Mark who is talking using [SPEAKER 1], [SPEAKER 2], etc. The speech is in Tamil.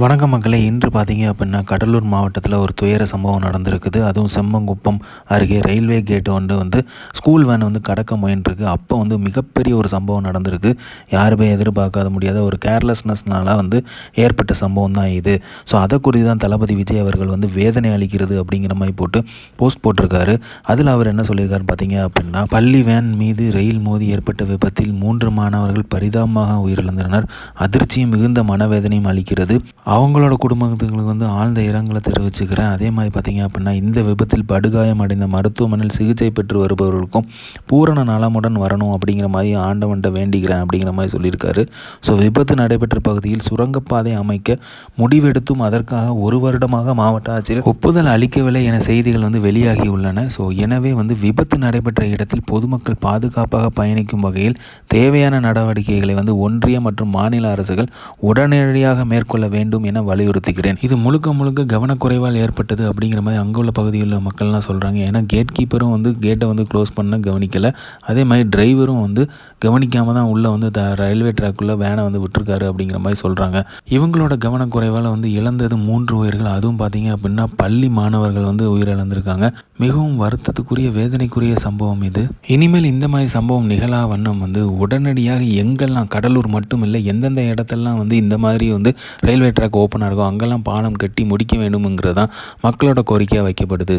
[SPEAKER 1] வணக்க மக்களே. இன்று பார்த்தீங்க அப்படின்னா கடலூர் மாவட்டத்தில் ஒரு துயர சம்பவம் நடந்திருக்குது. அதுவும் செம்மங்குப்பம் அருகே ரயில்வே கேட் வந்து வந்து ஸ்கூல் வேன் வந்து கடக்க முயன்றிருக்கு. அப்போ வந்து மிகப்பெரிய ஒரு சம்பவம் நடந்திருக்கு. யாருமே எதிர்பார்க்காத முடியாத ஒரு கேர்லெஸ்னஸ்னால வந்து ஏற்பட்ட சம்பவம் தான் இது. ஸோ அதை குறித்து தான் தளபதி விஜய் அவர்கள் வந்து வேதனை அளிக்கிறது அப்படிங்கிற மாதிரி போட்டு போஸ்ட் போட்டிருக்காரு. அதில் அவர் என்ன சொல்லியிருக்காரு பார்த்தீங்க அப்படின்னா பள்ளி வேன் மீது ரயில் மோதி ஏற்பட்ட விபத்தில் மூன்று மாணவர்கள் பரிதாபமாக உயிரிழந்தனர். அதிர்ச்சியும் மிகுந்த மனவேதனையும் அளிக்கிறது. அவங்களோட குடும்பத்துங்களுக்கு வந்து ஆழ்ந்த இரங்கலை தெரிவிச்சுக்கிறேன். அதே மாதிரி பார்த்தீங்க அப்படின்னா இந்த விபத்தில் படுகாயம் அடைந்த மருத்துவமனையில் சிகிச்சை பெற்று வருபவர்களுக்கும் பூரண நலமுடன் வரணும் அப்படிங்கிற மாதிரி ஆண்டவன்ட்ட வேண்டிக்கிறேன் அப்படிங்கிற மாதிரி சொல்லியிருக்காரு. ஸோ விபத்து நடைபெற்ற பகுதியில் சுரங்கப்பாதை அமைக்க முடிவெடுத்தும் அதற்காக ஒரு வருடமாக மாவட்ட ஆட்சியர் ஒப்புதல் அளிக்கவில்லை என செய்திகள் வந்து வெளியாகி உள்ளன. ஸோ எனவே வந்து விபத்து நடைபெற்ற இடத்தில் பொதுமக்கள் பாதுகாப்பாக பயணிக்கும் வகையில் தேவையான நடவடிக்கைகளை வந்து ஒன்றிய மற்றும் மாநில அரசுகள் உடனடியாக மேற்கொள்ள வேண்டும் வேண்டும் என வலியுறுத்துகிறேன். இது முழுக்க முழுக்க கவனக்குறைவால் ஏற்பட்டது அப்படிங்கிற மாதிரி அங்கே உள்ள பகுதியில் உள்ள மக்கள்லாம் சொல்கிறாங்க ஏன்னா கேட் கீப்பரும் வந்து கேட்டை வந்து க்ளோஸ் பண்ண கவனிக்கலை. அதே மாதிரி டிரைவரும் வந்து கவனிக்காமல் தான் உள்ளே வந்து த ரயில்வே ட்ராக்குள்ளே வேனை வந்து விட்டுருக்காரு அப்படிங்கிற மாதிரி சொல்கிறாங்க இவங்களோட கவனக்குறைவால் வந்து இழந்தது மூன்று உயிர்கள். அதுவும் பார்த்தீங்க அப்படின்னா பள்ளி மாணவர்கள் வந்து உயிரிழந்திருக்காங்க. மிகவும் வருத்தத்துக்குரிய வேதனைக்குரிய சம்பவம் இது. இனிமேல் இந்த மாதிரி சம்பவம் நிகழா வண்ணம் வந்து உடனடியாக எங்கெல்லாம் கடலூர் மட்டும் இல்லை எந்தெந்த இடத்தெல்லாம் வந்து இந்த மாதிரி வந்து ரயில்வே ட்ராக் ஓப்பனாக இருக்கும் அங்கெல்லாம் பாலம் கட்டி முடிக்க வேண்டும்ங்கிறது தான் மக்களோட கோரிக்கையாக வைக்கப்படுது.